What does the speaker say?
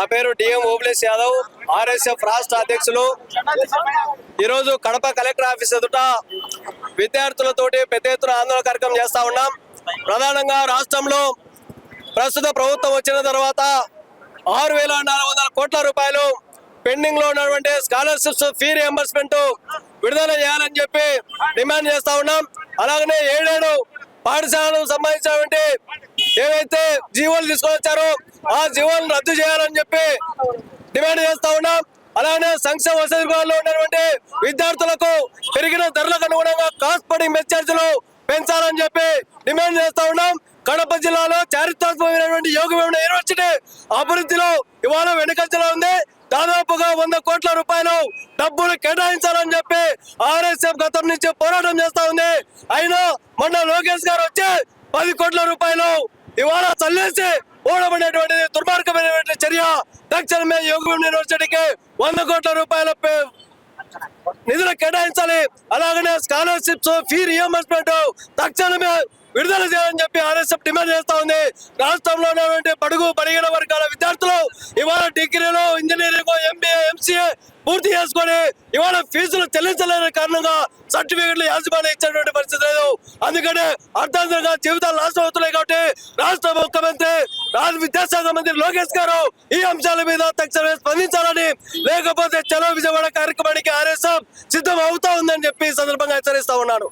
నా పేరు DM Obulesh Yadav RSF రాష్ట్ర అధ్యక్షులు. ఈరోజు కడప కలెక్టర్ ఆఫీస్ ఎదుట విద్యార్థులతోటి పెద్ద ఎత్తున ఆందోళన కార్యక్రమం చేస్తూ ఉన్నాం. ప్రధానంగా రాష్ట్రంలో ప్రస్తుత ప్రభుత్వం వచ్చిన తర్వాత ఆరు వేల నాలుగు వందల కోట్ల రూపాయలు పెండింగ్లో ఉన్నటువంటి స్కాలర్షిప్స్ ఫీ రియంబర్స్మెంట్ విడుదల చేయాలని చెప్పి డిమాండ్ చేస్తా ఉన్నాం. అలాగనే ఏడేడు పాఠశాలకు సంబంధించినటువంటి ఏవైతే జీవోలు తీసుకొచ్చారో ఆ జీవోలను రద్దు చేయాలని చెప్పి డిమాండ్ చేస్తా ఉన్నాం. అలానే సంక్షేమ వసతి గృహాల్లో ఉన్నటువంటి విద్యార్థులకు పెరిగిన ధరలకు అనుగుణంగా కాస్ట్ పడింగ్ మెచ్చార్జీలు పెంచాలని చెప్పి డిమాండ్ చేస్తా ఉన్నాం. కడప జిల్లాలో చారిత్రాత్మకమైనటువంటి యోగ యూనివర్సిటీ అభివృద్ధిలో ఇవాళ వెనుకంజలో ఉంది. దాదాపుగా వంద కోట్ల రూపాయలు డబ్బులు కేటాయించాలని చెప్పి ఆర్ఎస్ఎఫ్ గతం నుంచి పోరాటం చేస్తా ఉంది. అయినా మొన్న లోకేష్ గారు వచ్చి పది కోట్ల రూపాయలు ఇవాళ చల్లేసి ఓడబడినటువంటి దుర్మార్గమైనటువంటి చర్య. తక్షణమే యోగ యూనివర్సిటీకి వంద కోట్ల రూపాయల నిధులు కేటాయించాలి. అలాగనే స్కాలర్షిప్స్ ఫీ రియంబర్స్మెంట్ తక్షణమే విడుదల చేయాలని చెప్పి ఆర్ఎస్ఎఫ్ డిమాండ్ చేస్తా ఉంది. రాష్ట్రంలో ఉన్నటువంటి బడుగు బడిగిన వర్గాల విద్యార్థులు ఇవాళ డిగ్రీలో ఇంజనీరింగ్ ఎంబీఏ ఎంసీఏ పూర్తి చేసుకొని ఇవాళ ఫీజులు చెల్లించలేని కారణంగా సర్టిఫికెట్లు యాజమాన్యం ఇచ్చేటువంటి పరిస్థితి లేదు. అందుకనే అర్థాంతరంగా జీవితాలు నాశనం అవుతున్నాయి కాబట్టి రాష్ట్ర ముఖ్యమంత్రి రాష్ట్ర విద్యాశాఖ మంత్రి లోకేష్ గారు ఈ అంశాల మీద తక్షణమే స్పందించాలని లేకపోతే చలో విజయవాడ కార్యక్రమానికి ఆర్ఎస్ఎం సిద్ధం అవుతా ఉందని చెప్పి సందర్భంగా హెచ్చరిస్తా ఉన్నాను.